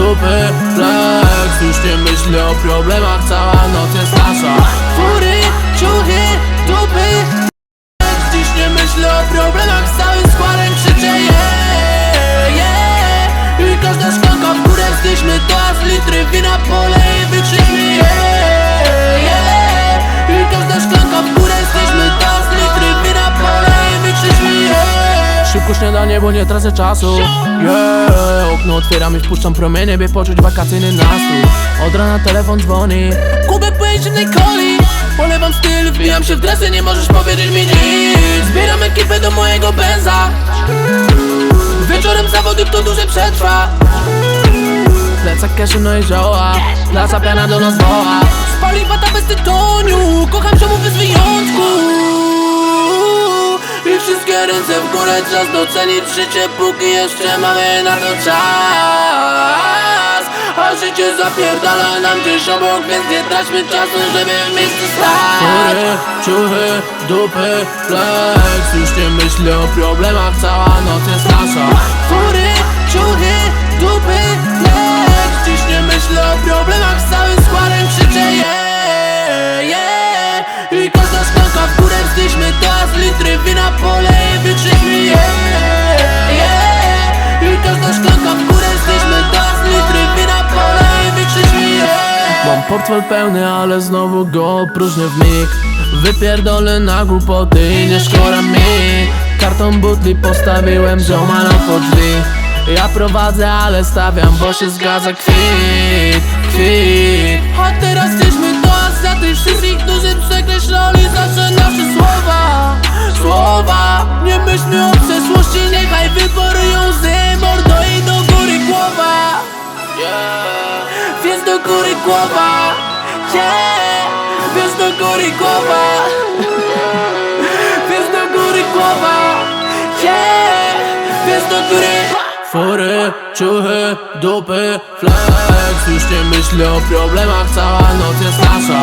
dupy, flex. Już nie myślę o problemach, cała noc jest Szybko śniadanie, bo nie tracę czasu. Yeah, okno otwieram i wpuszczam promienie By poczuć wakacyjny nastrój. Od rana telefon dzwoni. Kubek pełen zimnej coli. Polewam styl, wbijam się w dresy Nie możesz powiedzieć mi nic. Zbieram ekipę do mojego benza. Wieczorem zawody, kto dłużej przetrwa. Plecak keszy, no i zioła Placa piana do nas woła. Spali bata bez tytoniu Kocham ziomów z wyjątku Wszystkie ręce w górę Czas docenić życie Póki jeszcze mamy na to czas. A życie zapierdala nam gdzieś obok Więc nie traćmy czasu, żeby w miejscu stać. Fury, ciuchy, dupy, flex. Już nie myślę o problemach Cała noc jest nasza Mam portfel pełny, ale znowu go opróżnię w mig. Wypierdolę na głupoty i nie szkoda mi. Karton butli postawiłem zioma na drzwi. Ja prowadzę, ale stawiam, bo się zgadza kwit, kwit. A teraz jesteśmy toast za tych wszystkich, którzy przekreślali zawsze nasze Słowa, do góry głowa. Yeah. Więc do góry głowa. Więc do góry głowa. Yeah. Więc do góry. Fury, ciuchy, dupy, flex. Już nie myślę o problemach, cała noc jest nasza